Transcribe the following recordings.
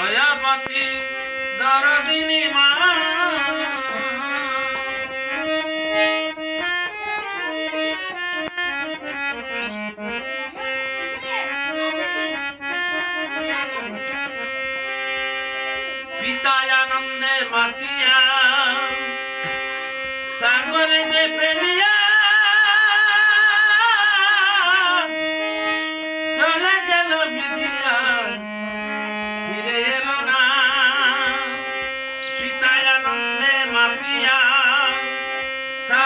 দয়াবতী দরদিনী মা। পিতায় আনন্দে মাতিয়া সাগরে যে প্রেমিয়া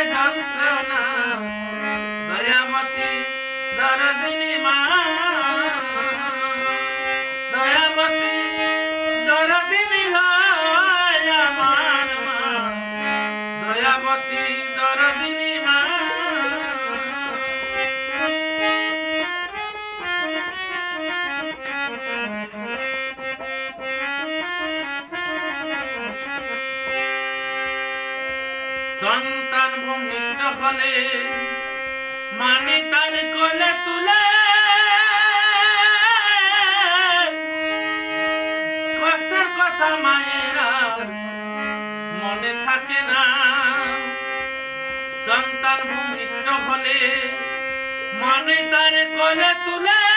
পেল যে যন্ত্রণা দয়ামতী দরদিনী মা দয়ামতী দরদিনী হয় আমার মা ভূমিষ্ঠ হলে মানে তার কোলে তুলে। কষ্টের কথা মায়েরা মনে থাকে না। সন্তান ভূমিষ্ঠ হলে মানে তার কোলে তুলে।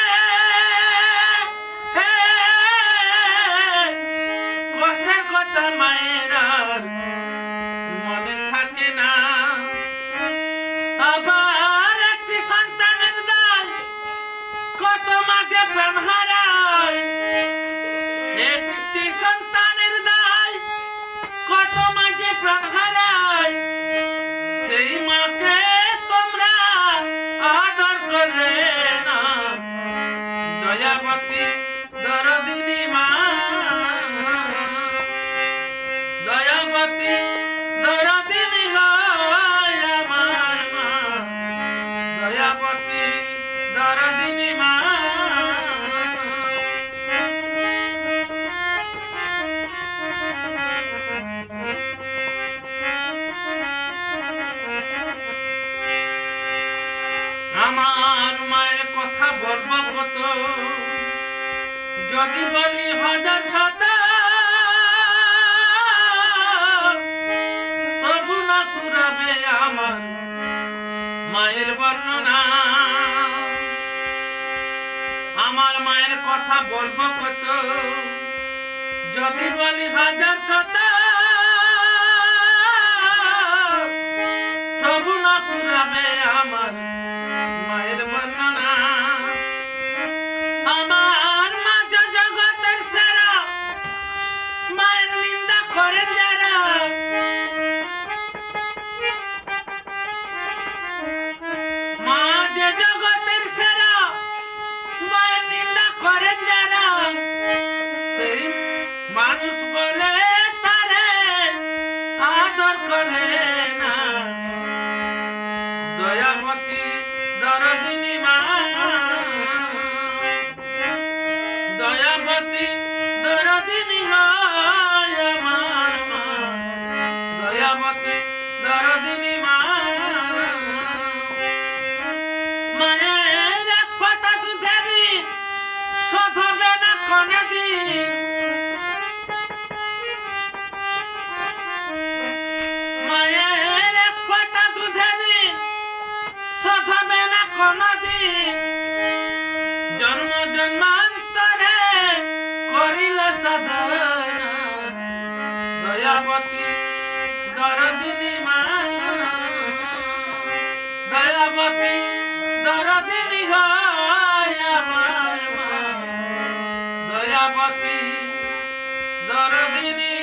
প্রাণ হারায় সেই মাকে তোমরা আদর করলে না। দয়াবতী দরদিনী মা, দয়াবতী দরদিনী হয় আমার মা। দয়াবতী দরদিনী মা আমার মায়ের কথা বলব কত? যদি বলি হাজার তবু না ফুরাবে আমার মায়ের বর্ণনা। আমার মায়ের কথা বলব কত? যদি বলি হাজার, তবু না ফুরাবে আমার দয়াবতী দরদিনী মা। দয়াপতি দরদিনী হয় আমার মা। দয়াপতি দরদিনী মা। শোধবে না কোনদিন জন্ম জন্মান্তরে করিলে সাধনা। দয়াবতী দরদিনী মা। দয়াবতী দরদিনী হয় আমার মা। দয়াবতী দরদিনী